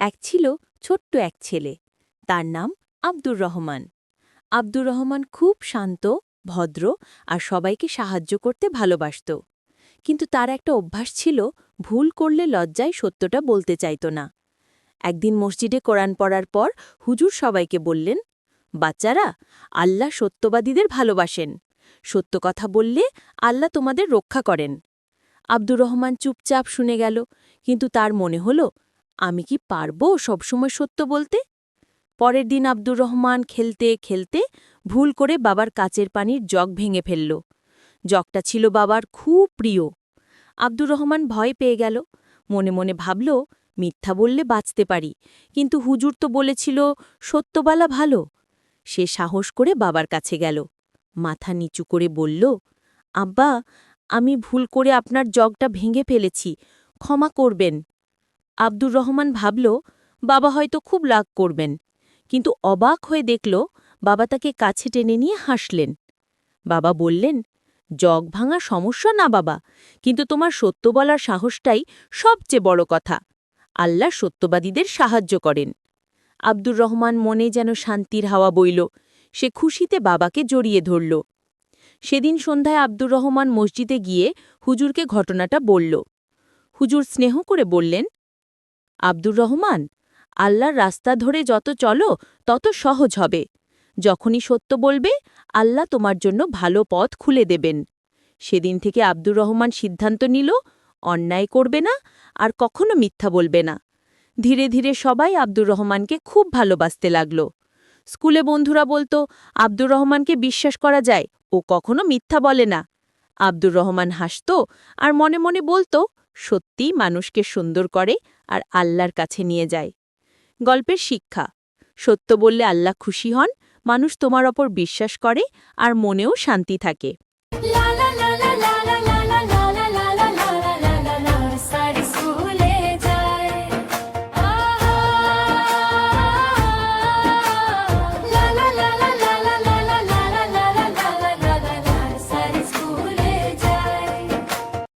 এক ছিল ছোট্ট এক ছেলে। তার নাম আব্দুর রহমান। আব্দুর রহমান খুব শান্ত, ভদ্র আর সবাইকে সাহায্য করতে ভালোবাসত। কিন্তু তার একটা অভ্যাস ছিল, ভুল করলে লজ্জায় সত্যটা বলতে চাইত না। একদিন মসজিদে কোরআন পড়ার পর হুজুর সবাইকে বললেন, বাচ্চারা, আল্লাহ সত্যবাদীদের ভালোবাসেন। সত্য কথা বললে আল্লাহ তোমাদের রক্ষা করেন। আব্দুর রহমান চুপচাপ শুনে গেল, কিন্তু তার মনে হল আমি কি পারব সবসময় সত্য বলতে? পরের দিন আব্দুর রহমান খেলতে খেলতে ভুল করে বাবার কাচের পানির জগ ভেঙে ফেলল। জগটা ছিল বাবার খুব প্রিয়। আব্দুর রহমান ভয় পেয়ে গেল। মনে মনে ভাবল, মিথ্যা বললে বাঁচতে পারি, কিন্তু হুজুর তো বলেছিল, সত্যবালা ভালো। সে সাহস করে বাবার কাছে গেল। মাথা নিচু করে বলল, আব্বা, আমি ভুল করে আপনার জগটা ভেঙে ফেলেছি, ক্ষমা করবেন। আব্দুর রহমান ভাবল, বাবা হয়তো খুব রাগ করবেন। কিন্তু অবাক হয়ে দেখল, বাবা তাকে কাছে টেনে নিয়ে হাসলেন। বাবা বললেন, জগ ভাঙা সমস্যা না বাবা, কিন্তু তোমার সত্য বলার সাহসটাই সবচেয়ে বড় কথা। আল্লাহ সত্যবাদীদের সাহায্য করেন। আব্দুর রহমান মনে যেন শান্তির হাওয়া বইল। সে খুশিতে বাবাকে জড়িয়ে ধরল। সেদিন সন্ধ্যায় আব্দুর রহমান মসজিদে গিয়ে হুজুরকে ঘটনাটা বলল। হুজুর স্নেহ করে বললেন আব্দুর রহমান, আল্লাহর রাস্তা ধরে যত চলো, তত সহজ হবে। যখনই সত্য বলবে, আল্লাহ তোমার জন্য ভালো পথ খুলে দেবেন। সেদিন থেকে আব্দুর রহমান সিদ্ধান্ত নিল, অন্যায় করবে না আর কখনো মিথ্যা বলবে না। ধীরে ধীরে সবাই আব্দুর রহমানকে খুব ভালোবাসতে লাগল। স্কুলে বন্ধুরা বলতো, আব্দুর রহমানকে বিশ্বাস করা যায়, ও কখনো মিথ্যা বলে না। আব্দুর রহমান হাসত আর মনে মনে বলত, সত্যি মানুষকে সুন্দর করে আর আল্লাহর কাছে নিয়ে যায়। গল্পের শিক্ষা, সত্য বললে আল্লাহ খুশি হন, মানুষ তোমার ওপর বিশ্বাস করে আর মনেও শান্তি থাকে।